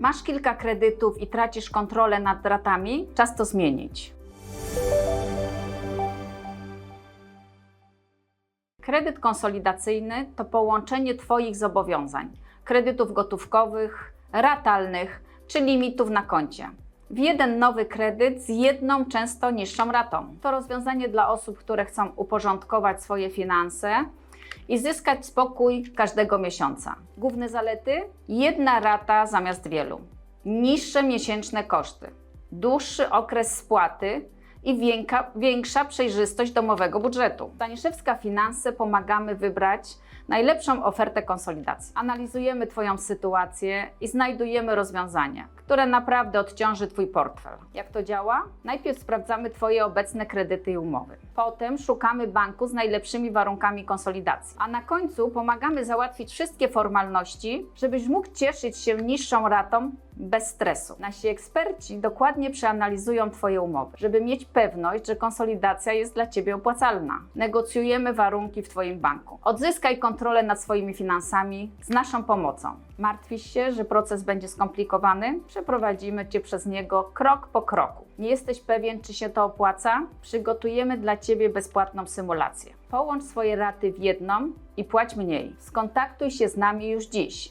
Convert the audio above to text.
Masz kilka kredytów i tracisz kontrolę nad ratami? Czas to zmienić. Kredyt konsolidacyjny to połączenie Twoich zobowiązań, kredytów gotówkowych, ratalnych czy limitów na koncie. W jeden nowy kredyt z jedną często niższą ratą. To rozwiązanie dla osób, które chcą uporządkować swoje finanse i zyskać spokój każdego miesiąca. Główne zalety? Jedna rata zamiast wielu, niższe miesięczne koszty, dłuższy okres spłaty i większa, większa przejrzystość domowego budżetu. Staniszewska Finanse pomagamy wybrać najlepszą ofertę konsolidacji. Analizujemy Twoją sytuację i znajdujemy rozwiązanie, które naprawdę odciąży Twój portfel. Jak to działa? Najpierw sprawdzamy Twoje obecne kredyty i umowy. Potem szukamy banku z najlepszymi warunkami konsolidacji. A na końcu pomagamy załatwić wszystkie formalności, żebyś mógł cieszyć się niższą ratą bez stresu. Nasi eksperci dokładnie przeanalizują Twoje umowy, żeby mieć pewność, że konsolidacja jest dla Ciebie opłacalna. Negocjujemy warunki w Twoim banku. Odzyskaj kontrolę nad swoimi finansami z naszą pomocą. Martwisz się, że proces będzie skomplikowany? Przeprowadzimy Cię przez niego krok po kroku. Nie jesteś pewien, czy się to opłaca? Przygotujemy dla Ciebie bezpłatną symulację. Połącz swoje raty w jedną i płać mniej. Skontaktuj się z nami już dziś.